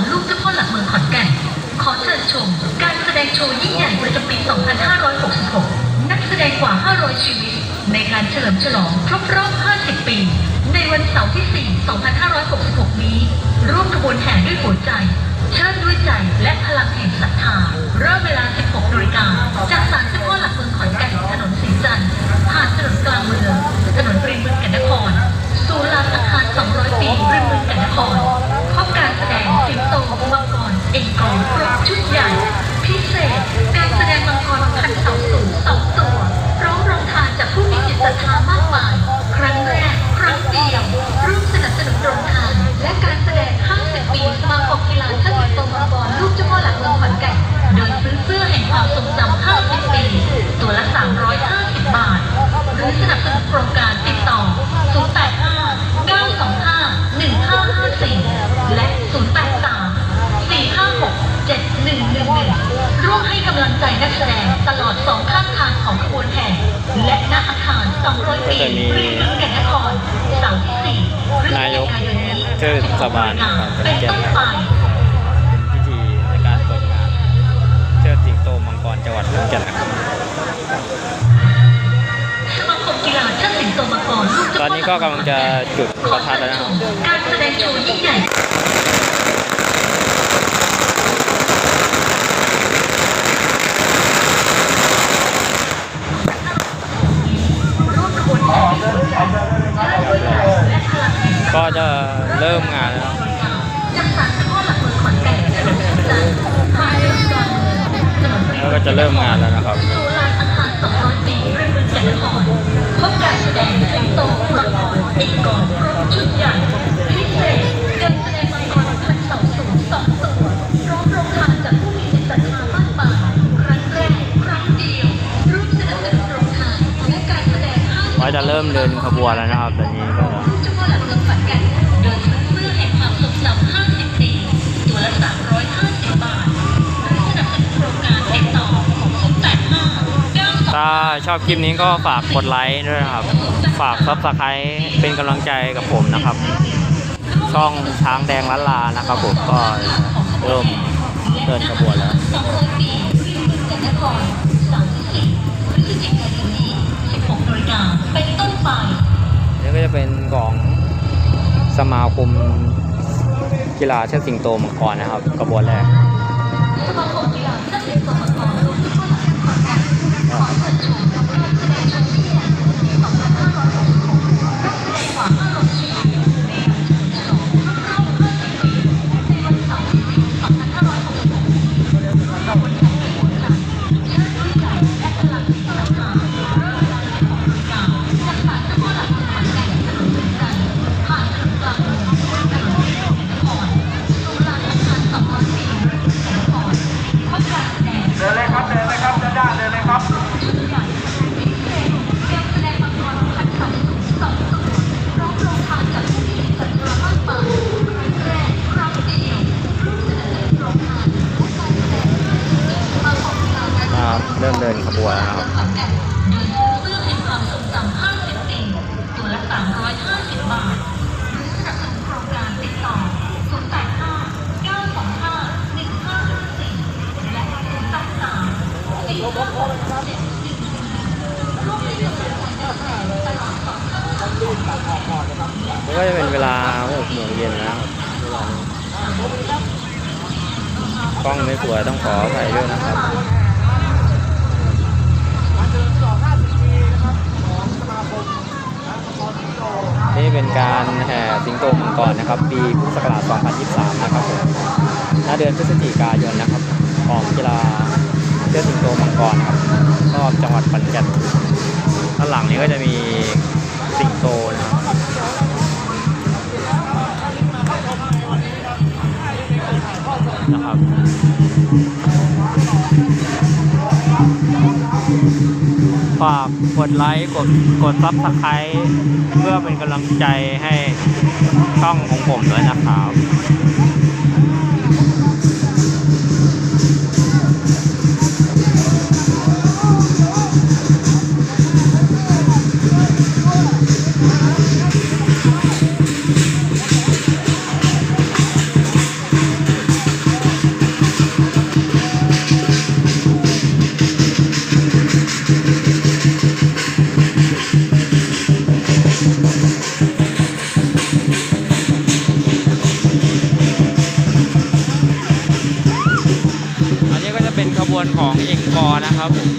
รลูกเจ้าพ่อหลักเมืองขอนแก่น ขอเชิญชม การแสดงโชว์ยิ่งใหญ่ประจำปี 2566 นักแสดงกว่า 500 ชีวิต ในการเฉลิมฉลองครบรอบ 50 ปี ในวันเสาร์ที่ 4 2566 นี้ ร่วมขบวนแห่ด้วยหัวใจ เชิดด้วยใจและพลังแห่งศรัทธา เริ่มเวลา 16นาฬิกาจากศาล ก็จะมีริมเมืองแก่นนครเสาร์ที่4พฤศจินายกกายนนี้เทศบาลนครขอนเป็นแก่นต้นไปพิธีในการเปิดงานเชิดสิงโตมังกรจังหวัดขอนแก่นนะครับสมาคมกีฬาเชิดสิงโตมังกรลูกเจ้าตอนนี้ก็กำลังจะจุดขปอระทัเชิดญแล้วชนะครับ ก็จะเริ่มงานแล้วแล้วก็จะเริ่มงานแล้วนะครับพบการแสดงสิงโตมังกรเอกกรครบชุดใหญ่พิเศษการแสดงมังกรพันเสาสูงสองตัวพร้อมโรงทานจากผู้มีจิตศรัทธามากมายครั้งแรกครั้งเดียวร่วมสนับสนุนโรงทานและการแสดง50ก็จะเริ่มเดินขบวนแล้วนะครับตอนนี้ก็ ถ้าชอบคลิปนี้ก็ฝากกดไลค์ด้วยนะครับ ฝากซับสไครต์เป็นกำลังใจกับผมนะครับ ช่องช้างแดงล้านลานะครับผมก็เริ่มเดินขบวนแล้ว200ปีริมเมืองแก่นนครเสาร์ที่4พฤศจิกายนนี้16นาฬิกาเป็นต้นไปนี่ก็จะเป็นของสมาคมกีฬาเชิดสิงโตมังกรนะครับกระบวนแรกสมาคมกีฬาเชิดสิงโตมังกร มันก็จะเป็นเวลา6โมงเย็นแล้วกล้องไม่สวยต้องขออภัยด้วยนะครับนี่เป็นการแห่สิงโตมังกรนะครับ ปีพุทธศักราช 2023 นะครับผมณเดือนพฤศจิกายนนะครับ ของกีฬา เชือกสิงโตมังกรนะครับรอบจังหวัดขอนแก่นด้านหลังนี้ก็จะมีสิงโตนะครับนะครับฝากกดไลค์กดกดซับสไครต์เพื่อเป็นกำลังใจให้ช่องของผมด้วยนะครับ นะครับผม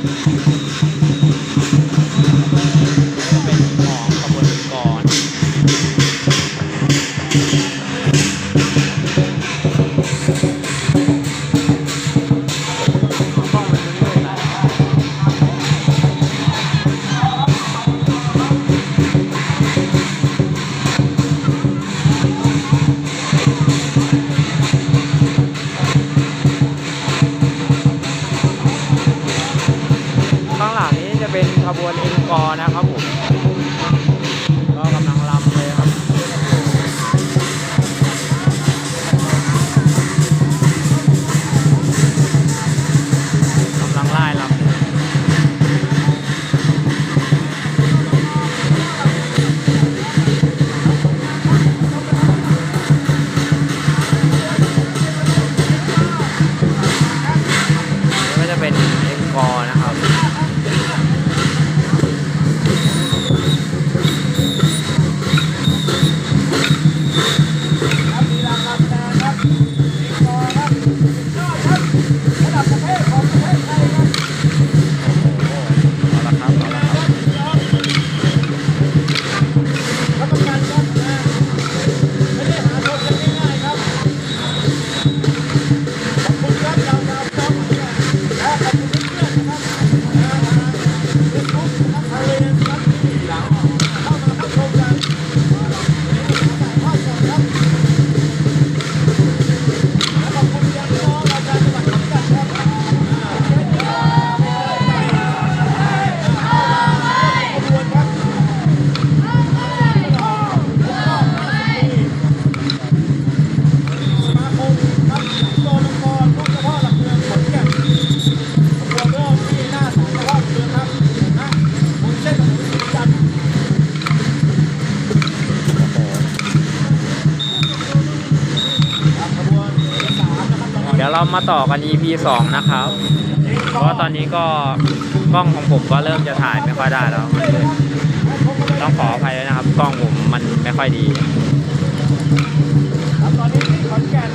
มาต่อกัน EP 2 นะครับ เพราะว่าตอนนี้ก็กล้องของผมก็เริ่มจะถ่ายไม่ค่อยได้แล้วมันมืดต้องขออภัยด้วยนะครับ กล้องผมมันไม่ค่อยดี ครับตอนนี้ที่ขอนแก่น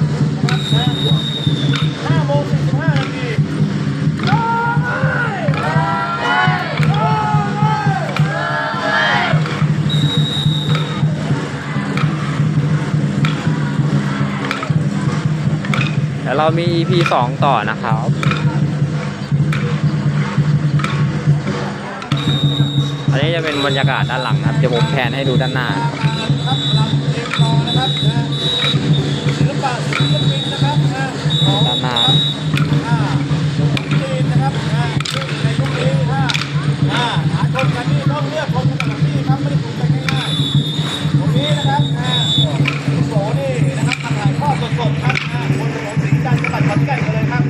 เดี๋ยวเรามี EP สองต่อนะครับอันนี้จะเป็นบรรยากาศด้านหลังครับ จะผมแพนให้ดูด้านหน้า จันทร์จังหวัดขอนแก่นกันเลยครับ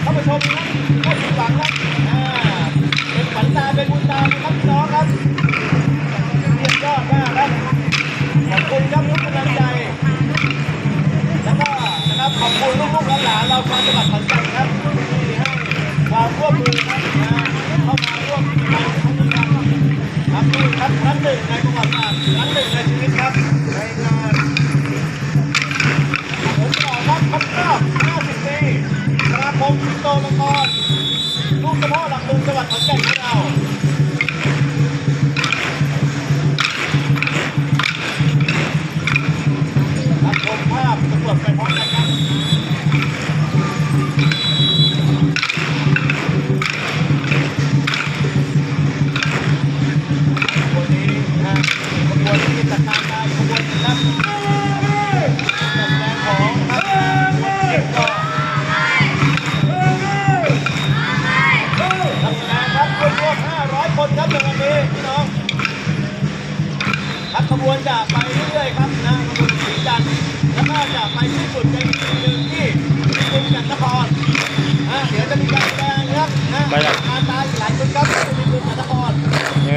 เข้าไปชมนะไม่ผิดหวังครับอ่าเป็นขวัญตาเป็นบุญตาครับพี่น้องครับเยี่ยมยอดมากครับขอบคุณครับทุกกำลังใจ แล้วก็นะครับขอบคุณลูกๆหลานๆเราชาวจังหวัดขอนแก่นครับที่ให้ความร่วมมือครับเข้ามาร่วมกิจกรรมครั้นี้ครับครับนี่ครับครั้งหนึ่งในประวัติศาสตร์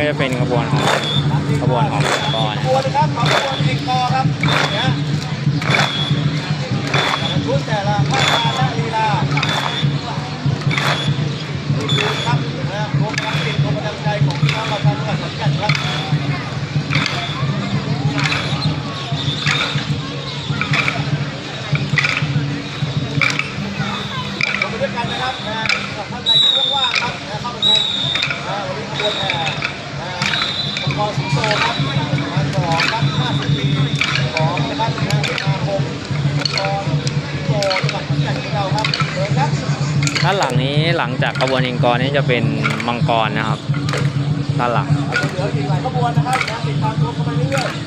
จะเป็นขบวนของขบวนของเอกอนะขบวนนะครั นี้หลังจากขบวนอิงกรนี้จะเป็นมังกรนะครับด้านหลังเหลืออีกหลายขบวนนะครับติดตามชมกันไปเรื่อย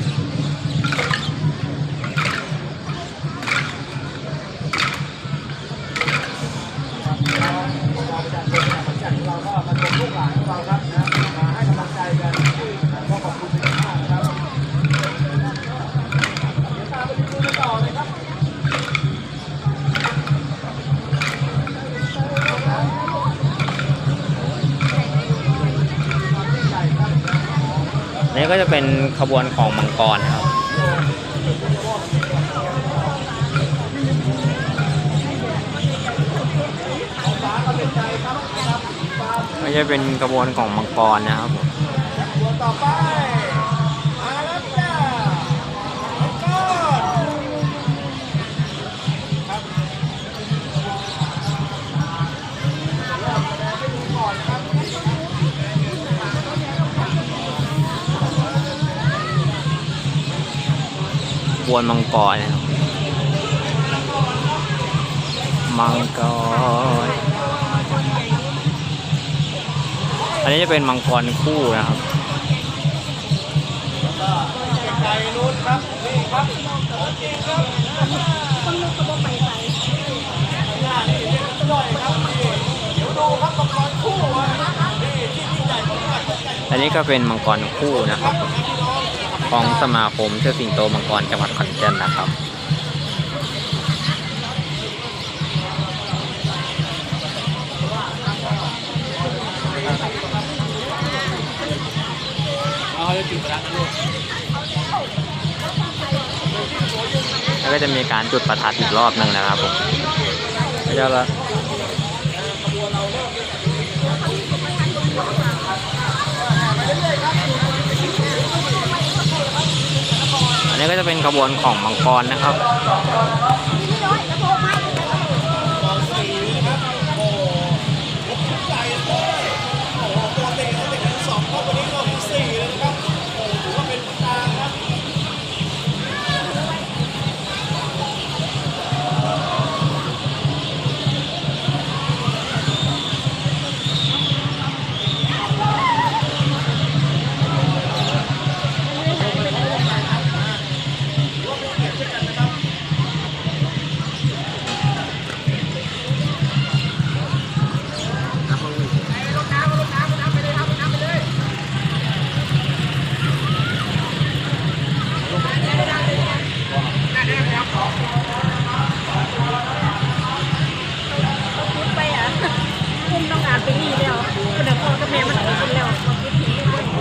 นี้ก็จะเป็นขบวนของมังกรนะครับก็จะเป็นขบวนของมังกรนะครับผม บวนมังกรนะครับมังกร อันนี้จะเป็นมังกรคู่นะครับไกลๆนู้นครับนี่ครับของจริงครับหน้านี่เรียกกันหน่อยครับนี่เดี๋ยวดูครับมังกรคู่อะนี่ที่ยิ่งใหญ่ของจังหวัดขอนแก่นอันนี้ก็เป็นมังกรคู่นะครับ ของสมาคมเชือสิงโตมังกรจังหวัดขอนแก่นนะครับเอาเลยจุดประทัดนะลูกแล้วก็จะมีการจุดประทัดอีกรอบหนึ่งนะครับผมก็จะ นี้ก็จะเป็นขบวนของมังกรนะครับ